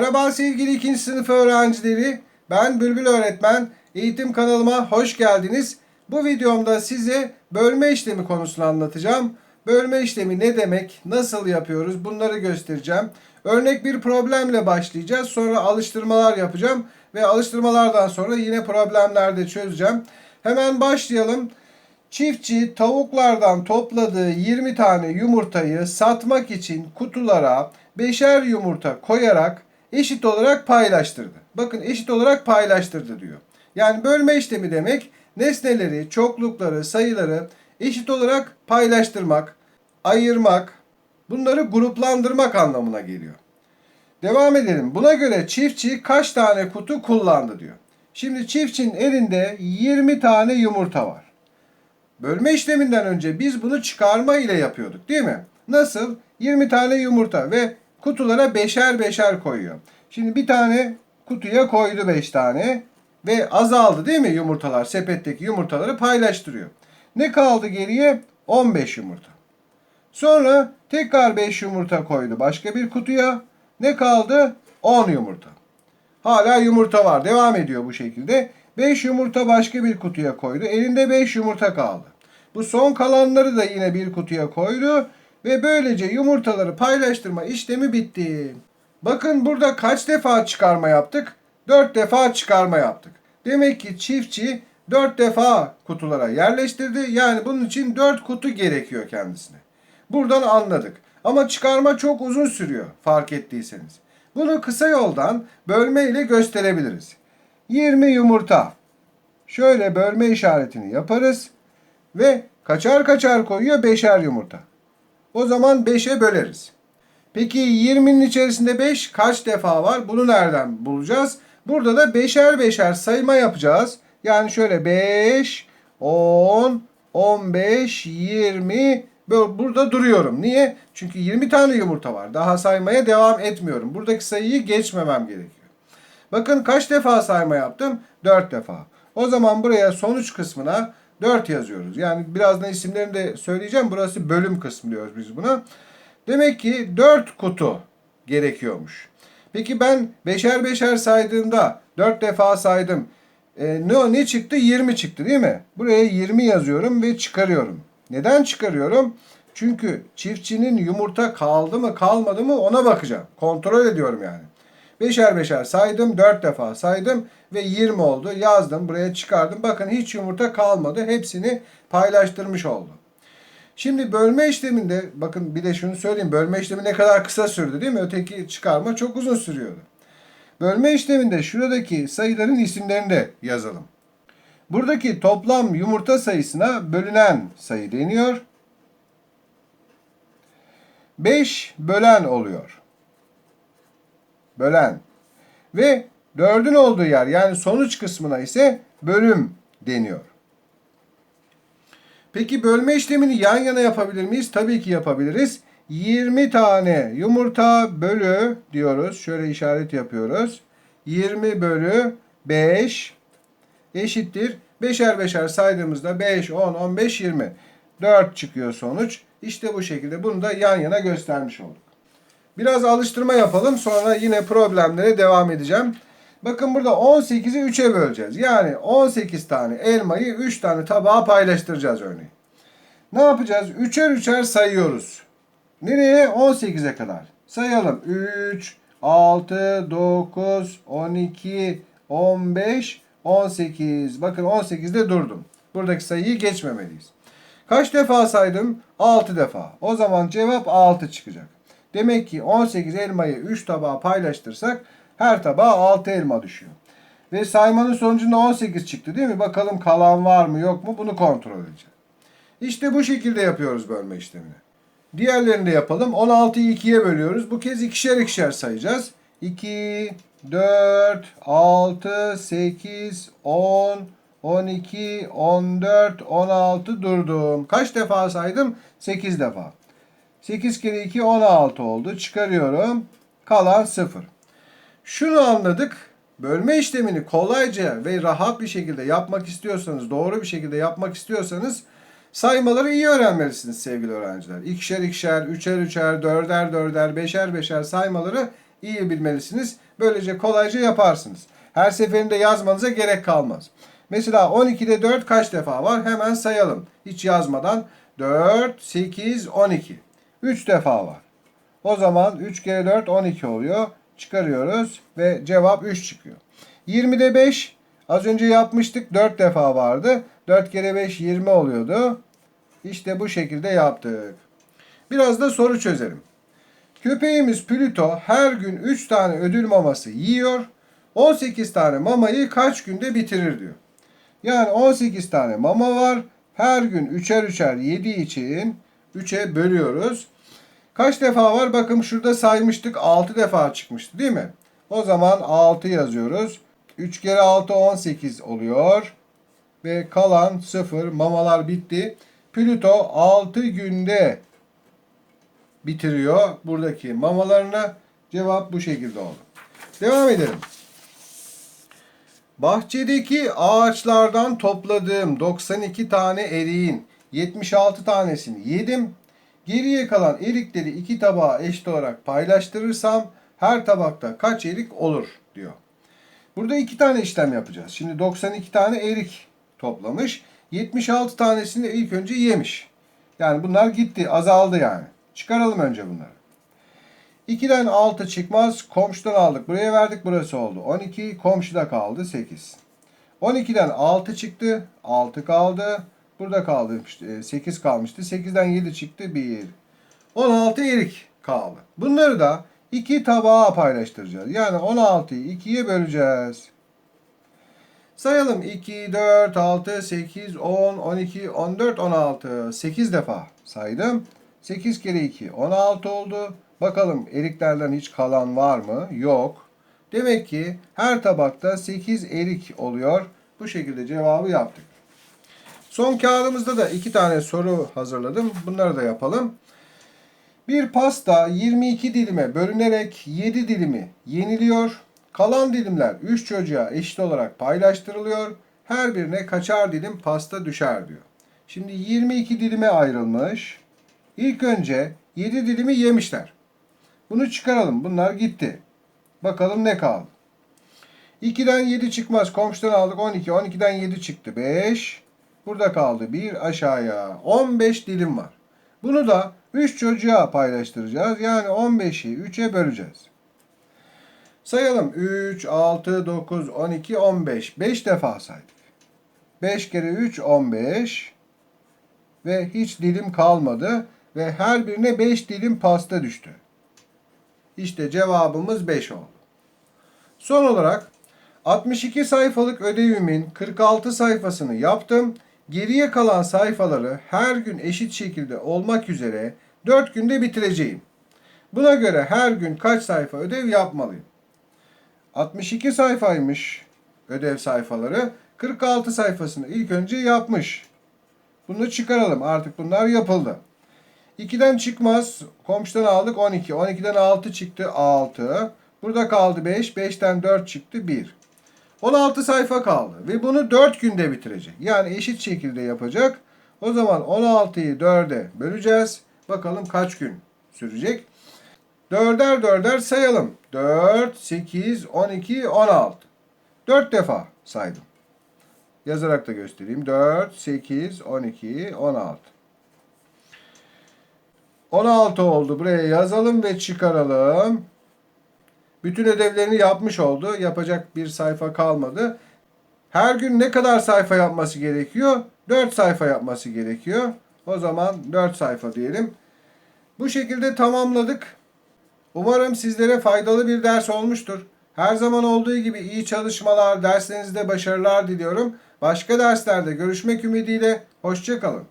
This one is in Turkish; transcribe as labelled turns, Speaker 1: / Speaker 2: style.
Speaker 1: Merhaba sevgili ikinci sınıf öğrencileri. Ben Bülbül Öğretmen. Eğitim kanalıma hoş geldiniz. Bu videomda size bölme işlemi konusunu anlatacağım. Bölme işlemi ne demek, nasıl yapıyoruz bunları göstereceğim. Örnek bir problemle başlayacağız. Sonra alıştırmalar yapacağım. Ve alıştırmalardan sonra yine problemlerde çözeceğim. Hemen başlayalım. Çiftçi tavuklardan topladığı 20 tane yumurtayı satmak için kutulara beşer yumurta koyarak eşit olarak paylaştırdı. Bakın eşit olarak paylaştırdı diyor. Yani bölme işlemi demek nesneleri, çoklukları, sayıları eşit olarak paylaştırmak, ayırmak, bunları gruplandırmak anlamına geliyor. Devam edelim. Buna göre çiftçi kaç tane kutu kullandı diyor. Şimdi çiftçinin elinde 20 tane yumurta var. Bölme işleminden önce biz bunu çıkarma ile yapıyorduk değil mi? Nasıl? 20 tane yumurta ve kutulara beşer beşer koyuyor. Şimdi bir tane kutuya koydu 5 tane ve azaldı değil mi yumurtalar? Sepetteki yumurtaları paylaştırıyor. Ne kaldı geriye? 15 yumurta. Sonra tekrar 5 yumurta koydu başka bir kutuya. Ne kaldı? 10 yumurta. Hala yumurta var. Devam ediyor bu şekilde. 5 yumurta başka bir kutuya koydu. Elinde 5 yumurta kaldı. Bu son kalanları da yine bir kutuya koydu ve böylece yumurtaları paylaştırma işlemi bitti. Bakın burada kaç defa çıkarma yaptık? 4 defa çıkarma yaptık. Demek ki çiftçi 4 defa kutulara yerleştirdi. Yani bunun için 4 kutu gerekiyor kendisine. Buradan anladık. Ama çıkarma çok uzun sürüyor fark ettiyseniz. Bunu kısa yoldan bölme ile gösterebiliriz. 20 yumurta. Şöyle bölme işaretini yaparız ve kaçar kaçar koyuyor beşer yumurta. O zaman 5'e böleriz. Peki 20'nin içerisinde 5 kaç defa var? Bunu nereden bulacağız? Burada da beşer beşer sayma yapacağız. Yani şöyle 5, 10, 15, 20 böyle burada duruyorum. Niye? Çünkü 20 tane yumurta var. Daha saymaya devam etmiyorum. Buradaki sayıyı geçmemem gerekiyor. Bakın kaç defa sayma yaptım? 4 defa. O zaman buraya sonuç kısmına 4 yazıyoruz. Yani birazdan isimlerini de söyleyeceğim. Burası bölüm kısmı diyoruz biz buna. Demek ki 4 kutu gerekiyormuş. Peki ben beşer beşer saydığımda 4 defa saydım. E, ne, ne çıktı? 20 çıktı değil mi? Buraya 20 yazıyorum ve çıkarıyorum. Neden çıkarıyorum? Çünkü çiftçinin yumurta kaldı mı kalmadı mı ona bakacağım. Kontrol ediyorum yani. Beşer beşer saydım. Dört defa saydım. Ve 20 oldu. Yazdım. Buraya çıkardım. Bakın hiç yumurta kalmadı. Hepsini paylaştırmış oldu. Şimdi bölme işleminde bakın bir de şunu söyleyeyim. Bölme işlemi ne kadar kısa sürdü değil mi? Öteki çıkarma çok uzun sürüyordu. Bölme işleminde şuradaki sayıların isimlerini de yazalım. Buradaki toplam yumurta sayısına bölünen sayı deniyor. 5 bölen oluyor. Bölen. Ve 4'ün olduğu yer yani sonuç kısmına ise bölüm deniyor. Peki bölme işlemini yan yana yapabilir miyiz? Tabii ki yapabiliriz. 20 tane yumurta bölü diyoruz. Şöyle işaret yapıyoruz. 20 bölü 5 eşittir. Beşer beşer saydığımızda 5, 10, 15, 20. 4 çıkıyor sonuç. İşte bu şekilde bunu da yan yana göstermiş olduk. Biraz alıştırma yapalım. Sonra yine problemlere devam edeceğim. Bakın burada 18'i 3'e böleceğiz. Yani 18 tane elmayı 3 tane tabağa paylaştıracağız örneğin. Ne yapacağız? 3'er 3'er sayıyoruz. Nereye? 18'e kadar. Sayalım. 3, 6, 9, 12, 15, 18. Bakın 18'de durdum. Buradaki sayıyı geçmemeliyiz. Kaç defa saydım? 6 defa. O zaman cevap 6 çıkacak. Demek ki 18 elmayı 3 tabağa paylaştırsak her tabağa 6 elma düşüyor. Ve saymanın sonucunda 18 çıktı değil mi? Bakalım kalan var mı yok mu bunu kontrol edeceğim. İşte bu şekilde yapıyoruz bölme işlemini. Diğerlerini de yapalım. 16'yı 2'ye bölüyoruz. Bu kez ikişer ikişer sayacağız. 2, 4, 6, 8, 10, 12, 14, 16 durdum. Kaç defa saydım? 8 defa. 8 kere 2 16 oldu. Çıkarıyorum. Kalan 0. Şunu anladık. Bölme işlemini kolayca ve rahat bir şekilde yapmak istiyorsanız, doğru bir şekilde yapmak istiyorsanız saymaları iyi öğrenmelisiniz sevgili öğrenciler. İkişer ikişer, üçer üçer, dörder dörder, beşer beşer saymaları iyi bilmelisiniz. Böylece kolayca yaparsınız. Her seferinde yazmanıza gerek kalmaz. Mesela 12'de 4 kaç defa var? Hemen sayalım. Hiç yazmadan. 4, 8, 12. 3 defa var. O zaman 3 kere 4 12 oluyor. Çıkarıyoruz ve cevap 3 çıkıyor. 20'de 5 az önce yapmıştık 4 defa vardı. 4 kere 5 20 oluyordu. İşte bu şekilde yaptık. Biraz da soru çözelim. Köpeğimiz Plüto her gün 3 tane ödül maması yiyor. 18 tane mamayı kaç günde bitirir diyor. Yani 18 tane mama var. Her gün üçer üçer yediği için 3'e bölüyoruz. Kaç defa var? Bakın şurada saymıştık. 6 defa çıkmıştı değil mi? O zaman 6 yazıyoruz. 3 kere 6 18 oluyor. Ve kalan 0 mamalar bitti. Plüto 6 günde bitiriyor buradaki mamalarını. Cevap bu şekilde oldu. Devam edelim. Bahçedeki ağaçlardan topladığım 92 tane eriğin 76 tanesini yedim. Geriye kalan erikleri iki tabağa eşit olarak paylaştırırsam her tabakta kaç erik olur diyor. Burada iki tane işlem yapacağız. Şimdi 92 tane erik toplamış. 76 tanesini ilk önce yemiş. Yani bunlar gitti, azaldı yani. Çıkaralım önce bunları. 2'den 6 çıkmaz. Komşudan aldık. Buraya verdik. Burası oldu. 12 komşuda kaldı. 8. 12'den 6 çıktı. 6 kaldı. Burada kaldı. 8 kalmıştı. 8'den 7 çıktı. 1. 16 erik kaldı. Bunları da 2 tabağa paylaştıracağız. Yani 16'yı 2'ye böleceğiz. Sayalım 2, 4, 6, 8, 10, 12, 14, 16. 8 defa saydım. 8 kere 2, 16 oldu. Bakalım eriklerden hiç kalan var mı? Yok. Demek ki her tabakta 8 erik oluyor. Bu şekilde cevabı yaptık. Son kağıdımızda da iki tane soru hazırladım. Bunları da yapalım. Bir pasta 22 dilime bölünerek 7 dilimi yeniliyor. Kalan dilimler 3 çocuğa eşit olarak paylaştırılıyor. Her birine kaçar dilim pasta düşer diyor. Şimdi 22 dilime ayrılmış. İlk önce 7 dilimi yemişler. Bunu çıkaralım. Bunlar gitti. Bakalım ne kaldı. 2'den 7 çıkmaz. Komşudan aldık 12. 12'den 7 çıktı. 5. Burada kaldı. 1 aşağıya. 15 dilim var. Bunu da 3 çocuğa paylaştıracağız. Yani 15'i 3'e böleceğiz. Sayalım. 3, 6, 9, 12, 15. 5 defa saydık. 5 kere 3, 15. Ve hiç dilim kalmadı. Ve her birine 5 dilim pasta düştü. İşte cevabımız 5 oldu. Son olarak 62 sayfalık ödevimin 46 sayfasını yaptım. Geriye kalan sayfaları her gün eşit şekilde olmak üzere 4 günde bitireceğim. Buna göre her gün kaç sayfa ödev yapmalıyım? 62 sayfaymış ödev sayfaları. 46 sayfasını ilk önce yapmış. Bunu çıkaralım. Artık bunlar yapıldı. 2'den çıkmaz. Komşudan aldık 12. 12'den 6 çıktı 6. Burada kaldı 5. 5'ten 4 çıktı 1. 16 sayfa kaldı. Ve bunu 4 günde bitirecek. Yani eşit şekilde yapacak. O zaman 16'yı 4'e böleceğiz. Bakalım kaç gün sürecek. Dörder dörder sayalım. 4, 8, 12, 16. 4 defa saydım. Yazarak da göstereyim. 4, 8, 12, 16. 16 oldu. Buraya yazalım ve çıkaralım. Bütün ödevlerini yapmış oldu. Yapacak bir sayfa kalmadı. Her gün ne kadar sayfa yapması gerekiyor? 4 sayfa yapması gerekiyor. O zaman 4 sayfa diyelim. Bu şekilde tamamladık. Umarım sizlere faydalı bir ders olmuştur. Her zaman olduğu gibi iyi çalışmalar, derslerinizde başarılar diliyorum. Başka derslerde görüşmek ümidiyle. Hoşçakalın.